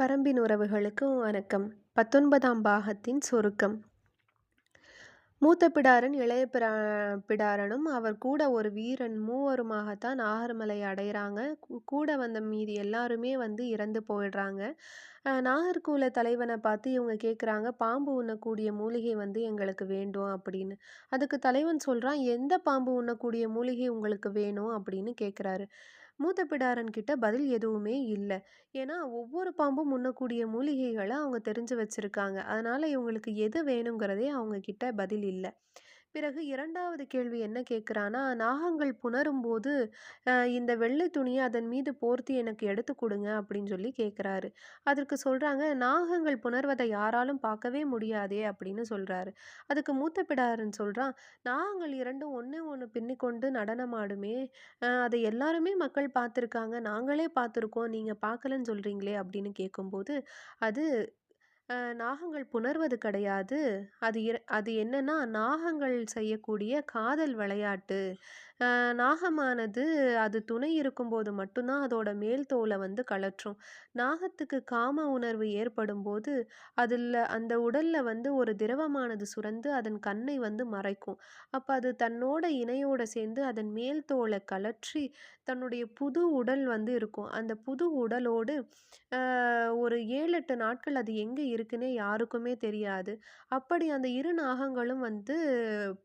பரம்பின் உறவுகளுக்கு வணக்கம். பத்தொன்பதாம் பாகத்தின் சுருக்கம். மூத்த பிடாரன் இளைய பிரா பிடாரனும் அவர் கூட ஒரு வீரன் மூவருமாகத்தான் நாகர்மலை அடைகிறாங்க. கூட வந்த மீதி எல்லாருமே வந்து இறந்து போயிடுறாங்க. நாகர்கூல தலைவனை பார்த்து இவங்க கேட்குறாங்க பாம்பு உண்ணக்கூடிய மூலிகை வந்து எங்களுக்கு வேண்டும் அப்படின்னு. அதுக்கு தலைவன் சொல்கிறான் எந்த பாம்பு உண்ணக்கூடிய மூலிகை உங்களுக்கு வேணும்? அப்படின்னு கேட்குறாரு மூத்த பிடாரன் கிட்ட பதில் எதுவுமே இல்லை. ஏன்னா ஒவ்வொரு பாம்பும் உண்ணக்கூடிய மூலிகைகளை அவங்க தெரிஞ்சு வச்சிருக்காங்க. அதனால் இவங்களுக்கு எது வேணுங்கிறதே அவங்க கிட்ட பதில் இல்லை. பிறகு இரண்டாவது கேள்வி என்ன கேட்குறான்னா நாகங்கள் புணரும் போது இந்த வெள்ளை துணியை அதன் மீது போர்த்தி எனக்கு எடுத்து கொடுங்க அப்படின்னு சொல்லி கேட்குறாரு. அதற்கு சொல்கிறாங்க நாகங்கள் புணர்வதை யாராலும் பார்க்கவே முடியாதே அப்படின்னு சொல்கிறாரு அதுக்கு மூத்த பிடாருன்னு சொல்கிறான் நாகங்கள் இரண்டும் ஒன்று ஒன்று பின்னிக்கொண்டு நடனமாடுமே அதை எல்லாருமே மக்கள் பார்த்துருக்காங்க நாங்களே பார்த்துருக்கோம் நீங்கள் பார்க்கலன்னு சொல்கிறீங்களே அப்படின்னு கேட்கும்போது அது நாகங்கள் புணர்வது கிடையாது. அது இர- அது என்னன்னா நாகங்கள் செய்யக்கூடிய காதல் விளையாட்டு. நாகமானது அது துணை இருக்கும்போது மட்டும்தான் அதோட மேல் தோலை வந்து கழற்றும். நாகத்துக்கு காம உணர்வு ஏற்படும் போது அதில் அந்த உடலில் வந்து ஒரு திரவமானது சுரந்து அதன் கண்ணை வந்து மறைக்கும். அப்போ அது தன்னோட இணையோட சேர்ந்து அதன் மேல் தோலை கழற்றி தன்னுடைய புது உடல் வந்து இருக்கும். அந்த புது உடலோடு ஒரு ஏழு எட்டு நாட்கள் அது எங்கே இருக்குன்னே யாருக்குமே தெரியாது. அப்படி அந்த இரு நாகங்களும் வந்து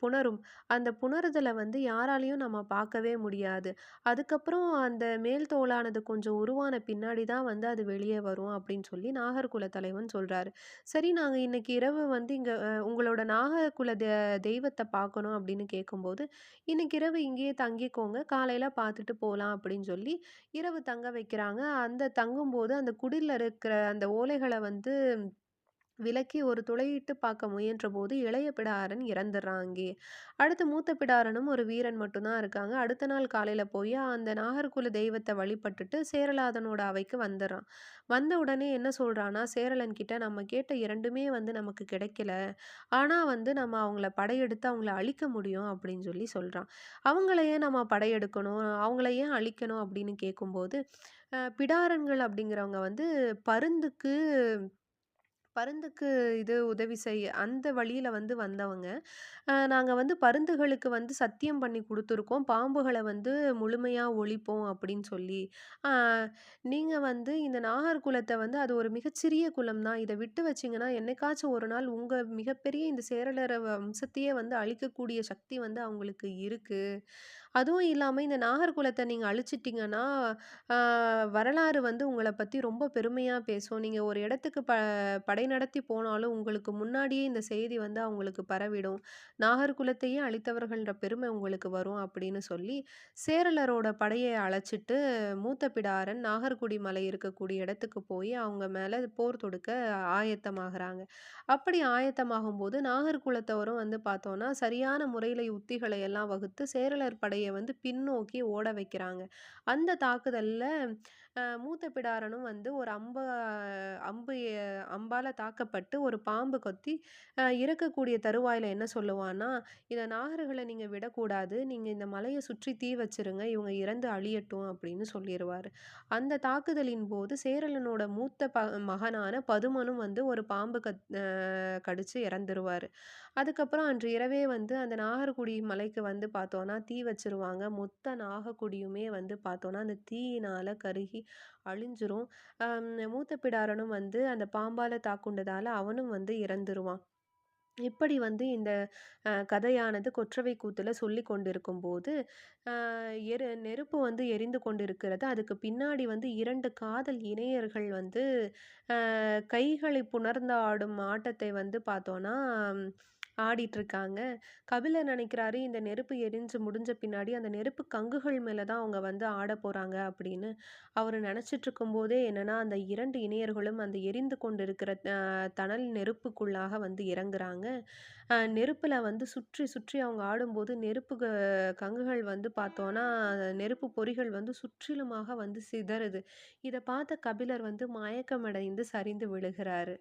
புணரும். அந்த புணறுதலை வந்து யாராலையும் நம்ம பார்க்கவே முடியாது. அதுக்கப்புறம் அந்த மேல் தோலானது கொஞ்சம் உருவான பின்னாடி தான் வந்து அது வெளியே வரும் அப்படின்னு சொல்லி நாகர்குல தலைவன் சொல்கிறாரு சரி நாங்கள் இன்றைக்கி இரவு வந்து இங்கே உங்களோட நாகர்குல தெ தெய்வத்தை பார்க்கணும் அப்படின்னு கேட்கும்போது இன்றைக்கி இரவு இங்கேயே தங்கிக்கோங்க காலையில் பார்த்துட்டு போகலாம் அப்படின்னு சொல்லி இரவு தங்க வைக்கிறாங்க. அந்த தங்கும்போது அந்த குடிலில் இருக்கிற அந்த ஓலைகளை வந்து விலக்கி ஒரு துளையிட்டு பார்க்க முயன்றபோது இளைய பிடாரன் இறந்துடுறான் அங்கேயே அடுத்து மூத்த பிடாரனும் ஒரு வீரன் மட்டும்தான் இருக்காங்க. அடுத்த நாள் காலையில் போய் அந்த நாகர்குல தெய்வத்தை வழிபட்டுட்டு சேரலாதனோட அவைக்கு வந்துடுறான். வந்த உடனே என்ன சொல்கிறான்னா சேரலன் கிட்ட நம்ம கேட்ட இரண்டுமே வந்து நமக்கு கிடைக்கல. ஆனால் வந்து நம்ம அவங்கள படையெடுத்து அவங்கள அழிக்க முடியும் அப்படின்னு சொல்லி சொல்கிறான் அவங்கள ஏன் நம்ம படையெடுக்கணும்? அவங்கள ஏன் அழிக்கணும் அப்படின்னு கேட்கும்போது பிடாரன்கள் அப்படிங்கிறவங்க வந்து பருந்துக்கு பருந்துக்கு இது உதவி செய்ய அந்த வழியில் வந்து வந்தவங்க. நாங்கள் வந்து பருந்துகளுக்கு வந்து சத்தியம் பண்ணி கொடுத்துருக்கோம். பாம்புகளை வந்து முழுமையாக ஒழிப்போம் அப்படின்னு சொல்லி. நீங்கள் வந்து இந்த நாகர்குலத்தை வந்து அது ஒரு மிகச்சிறிய குலம் தான். இதை விட்டு வச்சிங்கன்னா என்னைக்காச்சும் ஒரு நாள் உங்கள் மிகப்பெரிய இந்த சேரலர வம்சத்தையே வந்து அழிக்கக்கூடிய சக்தி வந்து அவங்களுக்கு இருக்குது அதுவும் இல்லாமல் இந்த நாகர்குலத்தை நீங்கள் அழிச்சிட்டிங்கன்னா வரலாறு வந்து உங்களை பற்றி ரொம்ப பெருமையாக பேசும். நீங்கள் ஒரு இடத்துக்கு ப படை நடத்தி போனாலும் உங்களுக்கு முன்னாடியே இந்த செய்தி வந்து அவங்களுக்கு பரவிடும். நாகர்குலத்தையே அழித்தவர்கள்ன்ற பெருமை உங்களுக்கு வரும் அப்படின்னு சொல்லி சேரலரோட படையை அழைச்சிட்டு மூத்த பிடாரன் நாகர்குடி மலை இருக்கக்கூடிய இடத்துக்கு போய் அவங்க மேலே போர் தொடுக்க ஆயத்தமாகறாங்க. அப்படி ஆயத்தமாகும் போது நாகர்குலத்தவரும் வந்து பார்த்தோன்னா சரியான முறையில் உத்திகளை எல்லாம் வகுத்து சேரலர் படையை வந்து பின்னோக்கி ஓட வைக்கிறாங்க. அந்த தாக்குதலில் மூத்த பிடாரனும் வந்து ஒரு அம்ப அம்பு எ- அம்பால தாக்கப்பட்டு ஒரு பாம்பு கொத்தி இறக்கக்கூடிய தருவாயில் என்ன சொல்லுவான்னா இதை நாகர்களை நீங்கள் விடக்கூடாது. நீங்கள் இந்த மலையை சுற்றி தீ வச்சிருங்க. இவங்க இறந்து அழியட்டும் அப்படின்னு சொல்லிடுவார் அந்த தாக்குதலின் போது சேரலனோட மூத்த ப மகனான பதுமனும் வந்து ஒரு பாம்பு கத் கடித்து இறந்துருவார். அதுக்கப்புறம் அன்று இரவே வந்து அந்த நாகர்குடி மலைக்கு வந்து பார்த்தோன்னா தீ வச்சிருவாங்க. மொத்த நாகக்குடியுமே வந்து பார்த்தோன்னா அந்த தீயினால் கருகி அழிஞ்சிரும். மூத்த பிடாரனும் வந்து அந்த பாம்பால் தாக்குண்டதால் அவனும் வந்து இறந்துருவான். இப்படி வந்து இந்த கதையானது கொற்றவை கூத்தில் சொல்லி கொண்டிருக்கும் போது எரு நெருப்பு வந்து எரிந்து கொண்டிருக்கிறது. அதுக்கு பின்னாடி வந்து இரண்டு காதல் இணையர்கள் வந்து கைகளை புணர்ந்து ஆடும் ஆட்டத்தை வந்து பார்த்தோன்னா ம், ஆடிட்டு இருக்காங்க கபிலர் நினைக்கிறாரு இந்த நெருப்பு எரிஞ்சு முடிஞ்ச பின்னாடி அந்த நெருப்பு கங்குகள் மேலே தான் அவங்க வந்து ஆட போகிறாங்க அப்படின்னு. அவர் நினச்சிட்டு இருக்கும்போதே என்னென்னா அந்த இரண்டு இணையர்களும் அந்த எரிந்து கொண்டிருக்கிற இருக்கிற தணல் நெருப்புக்குள்ளாக வந்து இறங்குறாங்க. நெருப்பில் வந்து சுற்றி சுற்றி அவங்க ஆடும்போது நெருப்பு க- கங்குகள் வந்து பார்த்தோன்னா நெருப்பு பொறிகள் வந்து சுற்றிலுமாக வந்து சிதறுது. இதை பார்த்த கபிலர் வந்து மயக்கமடைந்து சரிந்து விழுகிறாரு.